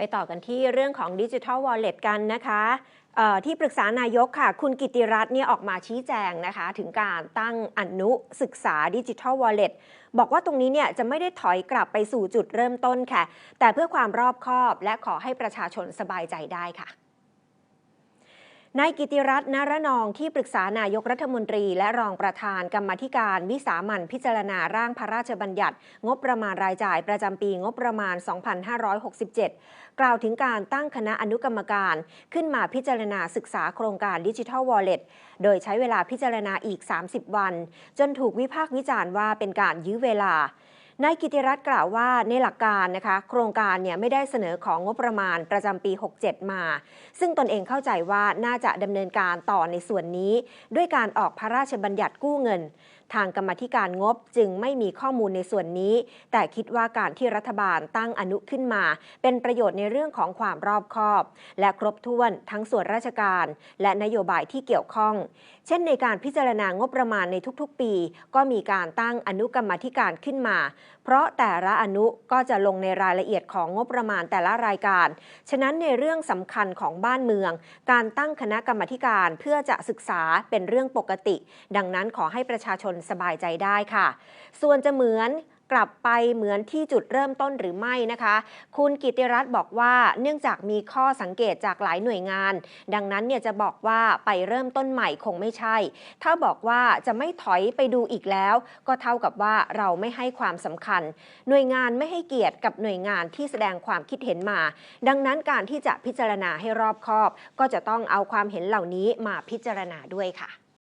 ไปต่อกันที่เรื่องของดิจิทัลวอลเล็ตกันนะคะที่ปรึกษานายกค่ะ คุณกิติรัตน์เนี่ยออกมาชี้แจงนะคะ ถึงการตั้งอนุศึกษาดิจิทัลวอลเล็ตบอกว่าตรงนี้เนี่ยจะไม่ได้ถอยกลับไปสู่จุดเริ่มต้นค่ะ แต่เพื่อความรอบคอบและขอให้ประชาชนสบายใจได้ค่ะ นายกิติรัตน์นรนองที่ปรึกษานายกรัฐมนตรี และรองประธานกรรมธิการ วิสามันพิจารณาร่างพระราชบัญญัติ งบประมาณรายจ่ายประจำปีงบประมาณ 2567 กล่าวถึงการตั้งคณะอนุกรรมการ ขึ้นมาพิจารณาศึกษาโครงการดิจิทัลวอลเล็ตโดยใช้เวลาพิจารณาอีก 30 วัน จนถูกวิพากษ์วิจารณ์ว่าเป็นการยื้อเวลา นายกิติรัตน์กล่าวว่าในหลักการนะคะโครงการเนี่ยไม่ได้เสนอของงบประมาณประจำปี 67 มา ซึ่งตนเองเข้าใจว่าน่าจะดำเนินการต่อในส่วนนี้ ด้วยการออกพระราชบัญญัติกู้เงิน ทางกรรมธิการงบจึงไม่มีข้อมูลในส่วนนี้ แต่คิดว่าการที่รัฐบาลตั้งอนุขึ้นมา เป็นประโยชน์ในเรื่องของความรอบคอบ และครบถ้วนทั้งส่วนราชการ และนโยบายที่เกี่ยวข้อง เช่นในการพิจารณางบประมาณในทุกๆ ปี ก็มีการตั้งอนุกรรมธิการขึ้นมาเพราะแต่ละอนุก็จะลงในรายละเอียดของงบประมาณแต่ละรายการ ฉะนั้นในเรื่องสำคัญของบ้านเมือง การตั้งคณะกรรมการเพื่อจะศึกษาเป็นเรื่องปกติ ดังนั้นขอให้ประชาชนสบายใจได้ค่ะ ส่วนจะเหมือน กลับไปเหมือนที่จุดเริ่มต้นหรือไม่นะคะ คุณกิติรัตน์บอกว่าเนื่องจากมีข้อสังเกตจากหลายหน่วยงาน ดังนั้นเนี่ยจะบอกว่าไปเริ่มต้นใหม่คงไม่ใช่ ถ้าบอกว่าจะไม่ถอยไปดูอีกแล้ว ก็เท่ากับว่าเราไม่ให้ความสำคัญ หน่วยงานไม่ให้เกียรติกับหน่วยงานที่แสดงความคิดเห็นมา ดังนั้นการที่จะพิจารณาให้รอบคอบ ก็จะต้องเอาความเห็นเหล่านี้มาพิจารณาด้วยค่ะ